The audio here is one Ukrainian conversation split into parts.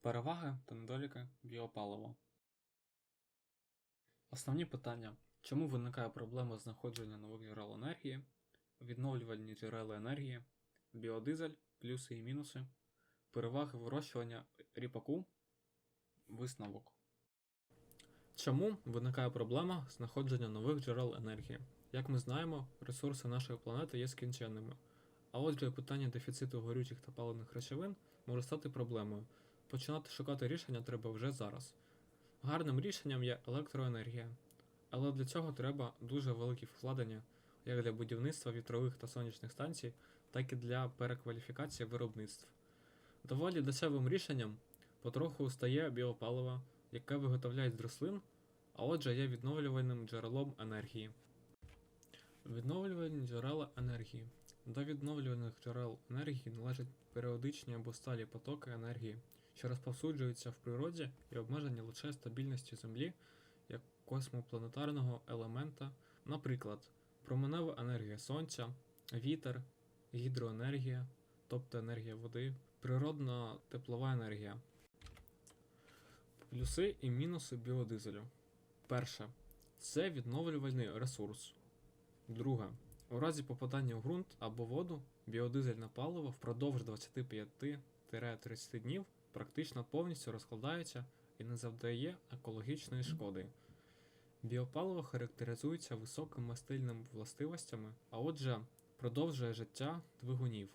Переваги та недоліки біопалива. Основні питання. Чому виникає проблема знаходження нових джерел енергії, відновлювальні джерела енергії, біодизель, плюси і мінуси, переваги вирощування ріпаку, висновок. Чому виникає проблема знаходження нових джерел енергії? Як ми знаємо, ресурси нашої планети є скінченними. А отже, питання дефіциту горючих та паливних речовин може стати проблемою. Починати шукати рішення треба вже зараз. Гарним рішенням є електроенергія, але для цього треба дуже великі вкладення як для будівництва вітрових та сонячних станцій, так і для перекваліфікації виробництв. Доволі дешевим рішенням потроху стає біопаливо, яке виготовляють з рослин, а отже є відновлювальним джерелом енергії. Відновлювальні джерела енергії. До відновлювальних джерел енергії належать періодичні або сталі потоки енергії, що розповсюджуються в природі і обмежені лише стабільністю Землі як космопланетарного елемента, наприклад, променева енергія Сонця, вітер, гідроенергія, тобто енергія води, природна теплова енергія. Плюси і мінуси біодизелю. Перше. Це відновлювальний ресурс. Друге. У разі попадання в ґрунт або воду біодизельне паливо впродовж 25-30 днів практично повністю розкладається і не завдає екологічної шкоди. Біопаливо характеризується високими мастильними властивостями, а отже, продовжує життя двигунів.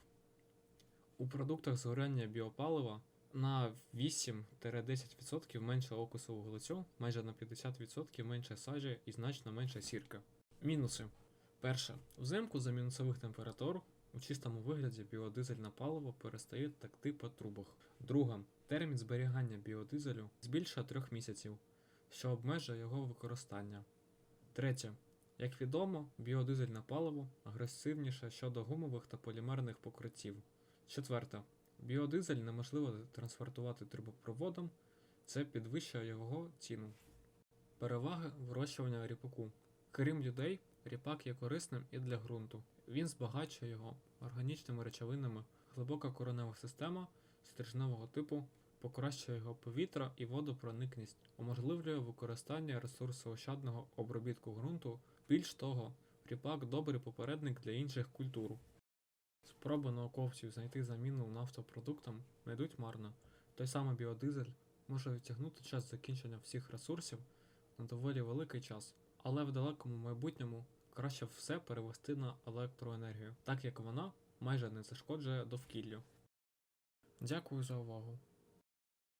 У продуктах згоряння біопалива на 8-10% менше окису вуглецю, майже на 50% менше сажі і значно менше сірки. Мінуси. Перше. Взимку за мінусових температур у чистому вигляді біодизельне паливо перестає текти по трубах. Друге. Термін зберігання біодизелю збільшує 3 місяців, що обмежує його використання. Третє. Як відомо, біодизельне паливо агресивніше щодо гумових та полімерних покриттів. Четверте. Біодизель неможливо транспортувати трубопроводом, це підвищує його ціну. Переваги вирощування ріпаку. Крім людей, ріпак є корисним і для ґрунту. Він збагачує його органічними речовинами, глибока коренева система стрижневого типу, покращує його повітря і водопроникність, уможливлює використання ресурсоощадного обробітку ґрунту. Більш того, ріпак добрий попередник для інших культур. Спроби науковців знайти заміну нафтопродуктам не йдуть марно. Той самий біодизель може відтягнути час закінчення всіх ресурсів на доволі великий час, але в далекому майбутньому краще все перевести на електроенергію, так як вона майже не зашкоджує довкіллю. Дякую за увагу.